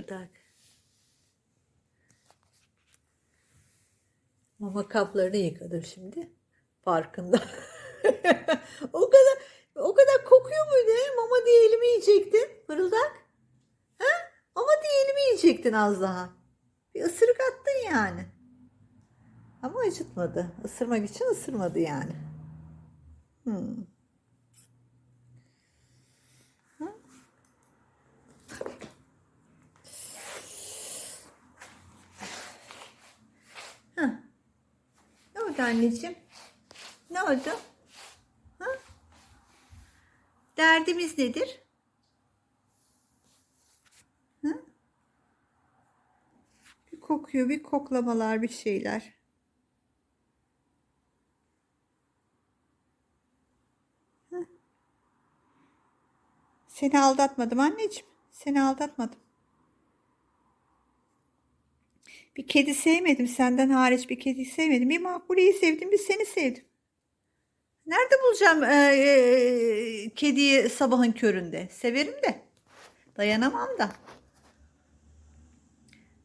Fırıldak. Mama kaplarını yıkadım şimdi. Farkında. o kadar o kadar kokuyor muydu? he? Mama diye elimi yiyecektin. Fırıldak. Ha? Mama diye elimi yiyecektin az daha. Bir ısırık attın yani. Ama acıtmadı. Isırmak için ısırmadı yani. Hmm. Anneciğim? Ne oldu? Ha? Derdimiz nedir? Ha? Bir kokuyor, bir koklamalar, bir şeyler. Ha? Seni aldatmadım anneciğim. Seni aldatmadım. Bir kedi sevmedim senden hariç bir kedi sevmedim. Bir Makbule'yi sevdim bir seni sevdim. Nerede bulacağım e, e, kediyi sabahın köründe? Severim de. Dayanamam da.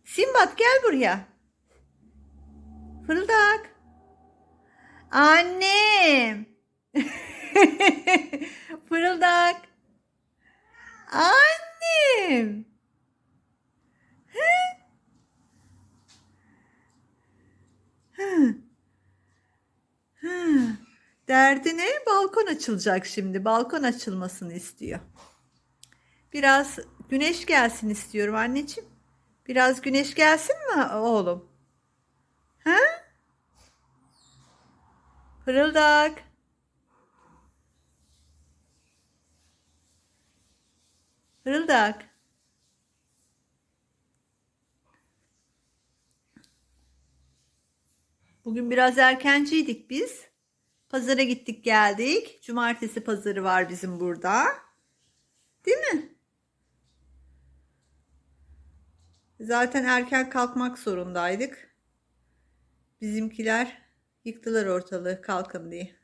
Simbat gel buraya. Fırıldak. Annem. Fırıldak. Annem. Derdi ne? Balkon açılacak şimdi. Balkon açılmasını istiyor. Biraz güneş gelsin istiyorum anneciğim. Biraz güneş gelsin mi oğlum? Ha? Fırıldak. Fırıldak. Bugün biraz erkenciydik biz. Pazara gittik geldik. Cumartesi pazarı var bizim burada. Değil mi? Zaten erken kalkmak zorundaydık. Bizimkiler yıktılar ortalığı kalkın diye.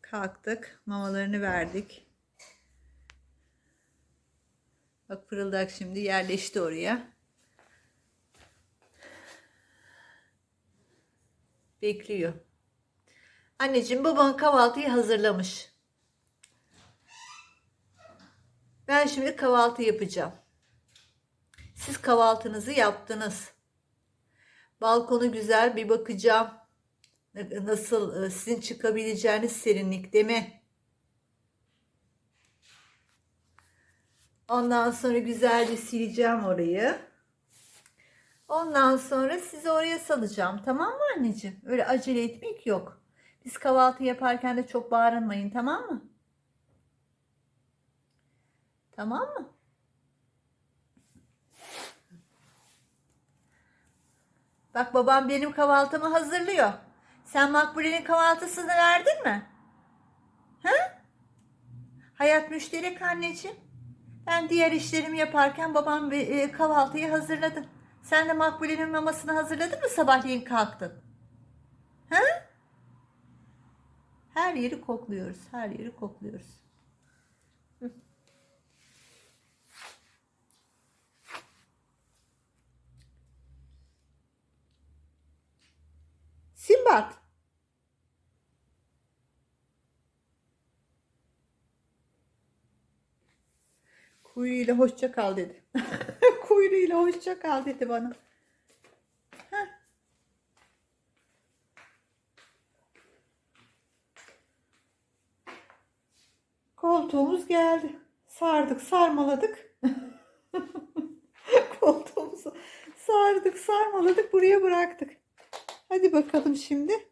Kalktık. Mamalarını verdik. Bak fırıldak şimdi yerleşti oraya. Bekliyor. Anneciğim baban kahvaltıyı hazırlamış. Ben şimdi kahvaltı yapacağım. Siz kahvaltınızı yaptınız. Balkonu güzel bir bakacağım. Nasıl e, sizin çıkabileceğiniz serinlikte mi? Ondan sonra güzel bir sileceğim orayı. Ondan sonra sizi oraya salacağım. Tamam mı anneciğim? Öyle acele etmek yok. Biz kahvaltı yaparken de çok bağırmayın tamam mı? Tamam mı? Bak babam benim kahvaltımı hazırlıyor. Sen Makbule'nin kahvaltısını verdin mi? Ha? Hayat müşterek anneciğim. Ben diğer işlerimi yaparken babam e, kahvaltıyı hazırladı. Sen de Makbule'nin mamasını hazırladın mı sabahleyin kalktın? Ha? Her yeri kokluyoruz. Her yeri kokluyoruz. Hı. Simbat. Kuyruğuyla hoşça kal dedi. Kuyruğuyla hoşça kal dedi bana. Heh. Koltuğumuz geldi. Sardık, sarmaladık. Koltuğumuzu sardık, sarmaladık, buraya bıraktık. Hadi bakalım şimdi.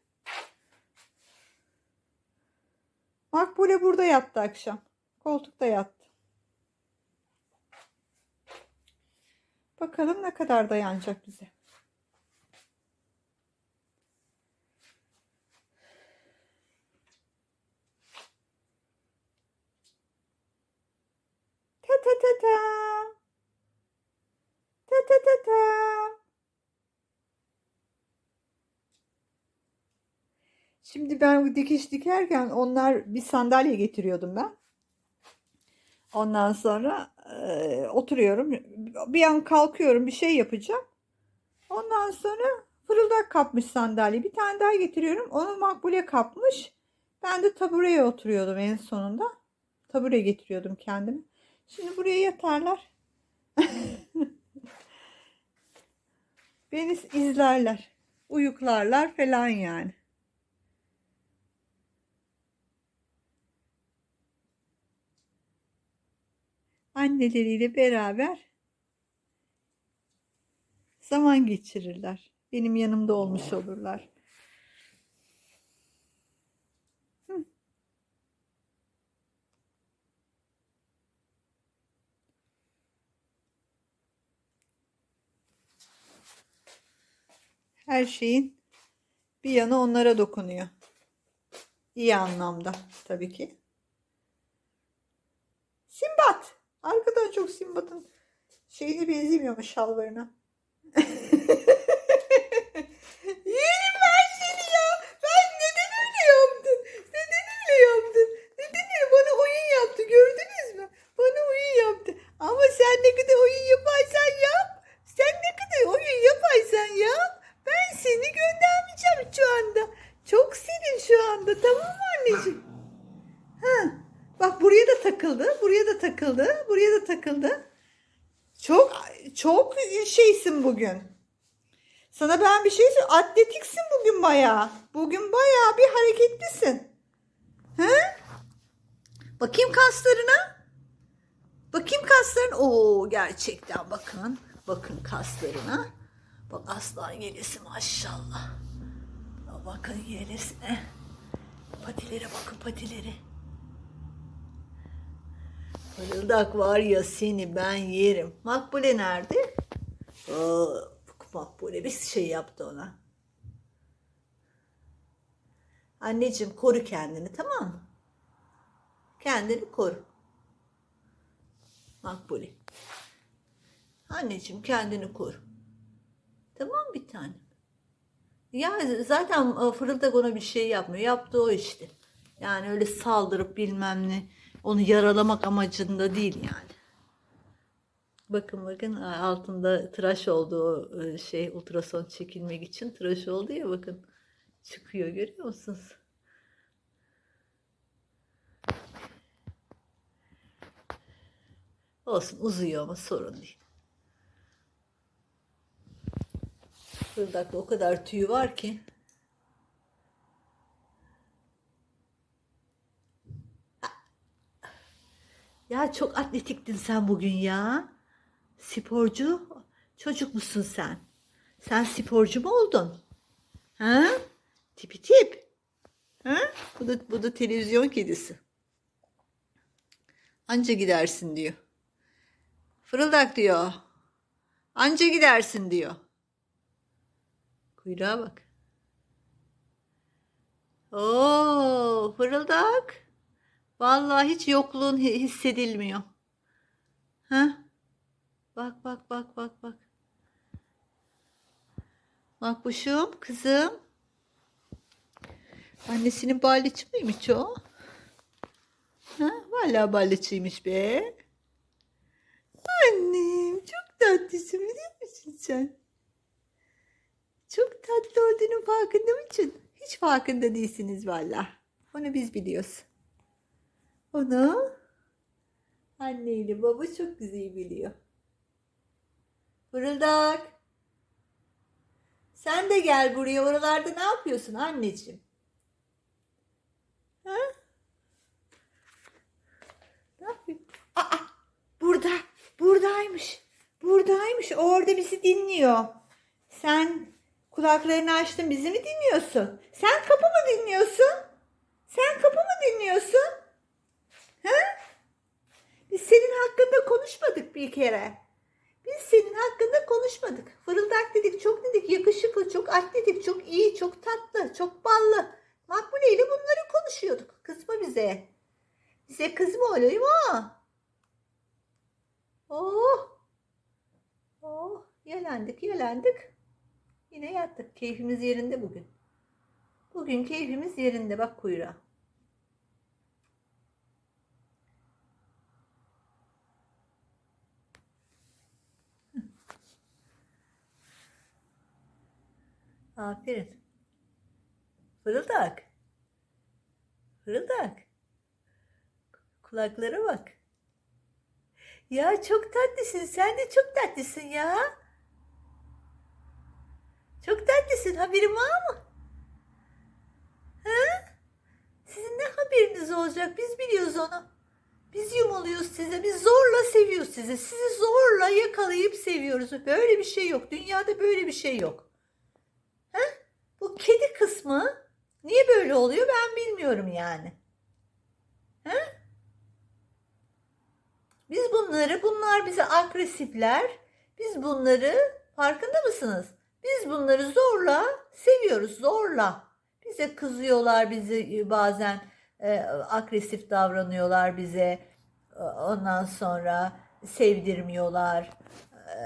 Makbule burada yattı akşam. Koltukta yattı. Bakalım ne kadar dayanacak bize. Ta ta ta ta. Ta ta ta ta. Şimdi ben dikiş dikerken onlar bir sandalye getiriyordum ben. Ondan sonra e, oturuyorum. Bir an kalkıyorum bir şey yapacağım. Ondan sonra fırıldak kapmış sandalye. Bir tane daha getiriyorum. Onu makbule kapmış. Ben de tabureye oturuyordum en sonunda. Tabure getiriyordum kendime. Şimdi buraya yatarlar. Beni izlerler. Uyuklarlar falan yani. Anneleriyle beraber zaman geçirirler. Benim yanımda olmuş olurlar. Her şeyin bir yanı onlara dokunuyor. İyi anlamda tabii ki. Simbat. Arkadan çok Simbat'ın şeyine benzemiyor mu şalvarına? Yerim ben seni ya. Ben neden öyle yaptın? Neden öyle yaptın? Neden öyle? Bana oyun yaptı. Gördünüz mü? Bana oyun yaptı. Ama sen ne kadar oyun yaparsan yap. Sen ne kadar oyun yaparsan yap. Ben seni göndermeyeceğim şu anda. Çok senin şu anda. Tamam mı anneciğim? Ha. Bak buraya da takıldı. Buraya da takıldı. Takıldı. Çok çok şeysin bugün. Sana ben bir şey söyleyeyim. Atletiksin bugün bayağı. Bugün bayağı bir hareketlisin. He? Bakayım kaslarına. Bakayım kaslarına. Oo gerçekten bakın. Bakın kaslarına. Bak aslan yelesi maşallah. Bakın yelesine. Patilere bakın patileri. Fırıldak var ya seni ben yerim. Makbule nerede? Aa, Makbule bir şey yaptı ona. Anneciğim koru kendini tamam mı? Kendini koru. Makbule. Anneciğim kendini koru. Tamam bir tane. Ya zaten e, fırıldak ona bir şey yapmıyor. Yaptı o işte. Yani öyle saldırıp bilmem ne. Onu yaralamak amacında değil yani. Bakın bakın altında tıraş oldu o e, şey ultrason çekilmek için tıraş oldu ya bakın. Çıkıyor görüyor musunuz? Olsun uzuyor ama sorun değil. Fırdakta o kadar tüy var ki. Çok atletiktin sen bugün ya. Sporcu çocuk musun sen? Sen sporcu mu oldun? Ha? Tipi tip. Ha? Bu da, bu da televizyon kedisi. Anca gidersin diyor. Fırıldak diyor. Anca gidersin diyor. Kuyruğa bak. Oo, fırıldak. Vallahi hiç yokluğun hi- hissedilmiyor. Ha? Bak bak bak bak bak. Makbuşum, kızım. Annesinin balıçı mıymış o? Ha? Vallahi balıçıymış be. Annem çok tatlısın biliyor musun sen? Çok tatlı olduğunun farkında mısın? Hiç farkında değilsiniz vallahi. Onu biz biliyoruz. Onu anne ile baba çok güzel biliyor. Fırıldak. Sen de gel buraya. Oralarda ne yapıyorsun anneciğim? Ha? Ne yapıyorsun? Aa, burada. Buradaymış. Buradaymış. Orada bizi dinliyor. Sen kulaklarını açtın bizi mi dinliyorsun? Sen kapı mı dinliyorsun? Sen kapı mı dinliyorsun? Ha? Biz senin hakkında konuşmadık bir kere. Biz senin hakkında konuşmadık. Fırıldak dedik, çok dedik, yakışıklı, çok atletik, çok iyi, çok tatlı, çok ballı. Makbule ile bunları konuşuyorduk. Kızma bize. Bize kızma olayım ha. Oh. Oh. Yalandık, yalandık. Yine yattık. Keyfimiz yerinde bugün. Bugün keyfimiz yerinde. Bak kuyruğa. Aferin. Fırıldak. Fırıldak. Kulaklara bak. Ya çok tatlısın. Sen de çok tatlısın ya. Çok tatlısın. Haberin var mı? Ha? Sizin ne haberiniz olacak? Biz biliyoruz onu. Biz yumuluyoruz size. Biz zorla seviyoruz sizi. Sizi zorla yakalayıp seviyoruz. Böyle bir şey yok. Dünyada böyle bir şey yok. Kedi kısmı niye böyle oluyor ben bilmiyorum yani. Ha? Biz bunları, bunlar bize agresifler. Biz bunları farkında mısınız? Biz bunları zorla seviyoruz, zorla. Bize kızıyorlar, bizi bazen e, agresif davranıyorlar bize. E, Ondan sonra sevdirmiyorlar. E,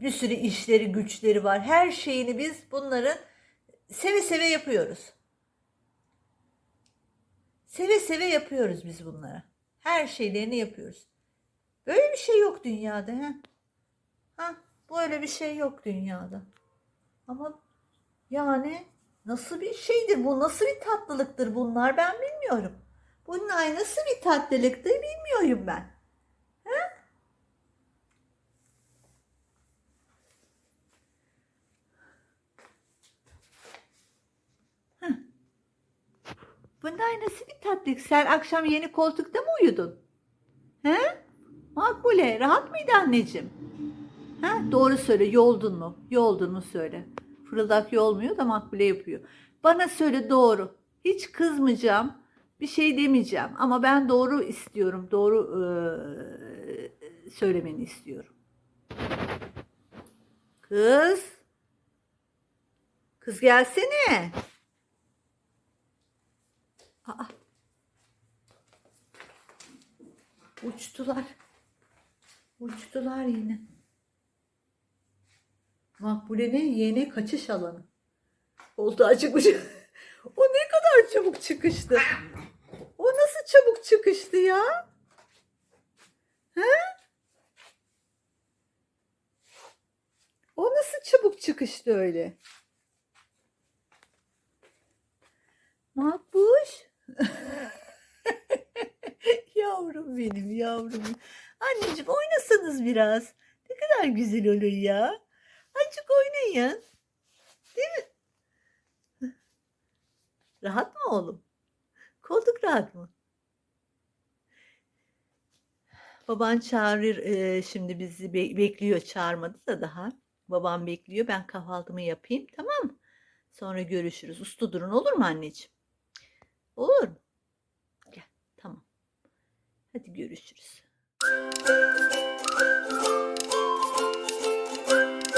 bir sürü işleri, güçleri var. Her şeyini biz bunların seve seve yapıyoruz. Seve seve yapıyoruz biz bunlara. Her şeylerini yapıyoruz. Böyle bir şey yok dünyada. He? Ha, böyle bir şey yok dünyada. Ama yani nasıl bir şeydir bu? Nasıl bir tatlılıktır bunlar ben bilmiyorum. Bunlar nasıl bir tatlılıktır bilmiyorum ben. He? Heh. Bunlar nasıl bir tatlılık? Sen akşam yeni koltukta mı uyudun? He? Makbule rahat mıydı anneciğim? Ha, doğru söyle yoldun mu? Yoldun mu söyle. Fırıldak yolmuyor da makbule yapıyor. Bana söyle doğru. Hiç kızmayacağım. Bir şey demeyeceğim. Ama ben doğru istiyorum. Doğru eee, söylemeni istiyorum. Kız. Kız gelsene. Aa. Uçtular. Uçtular yine. Makbule'nin yeni kaçış alanı. Oldu acıkmış. o ne kadar çabuk çıkıştı. O nasıl çabuk çıkıştı ya? He? O nasıl çabuk çıkıştı öyle? Makbuş. yavrum benim yavrum. Anneciğim oynasanız biraz. Ne kadar güzel olur ya. Azıcık oynayın. Değil mi? Rahat mı oğlum? Koltuk rahat mı? Baban çağırır e, şimdi bizi be- bekliyor çağırmadı da daha. Babam bekliyor ben kahvaltımı yapayım tamam mı? Sonra görüşürüz. Uslu durun olur mu anneciğim? Olur mu? Gel tamam. Hadi görüşürüz.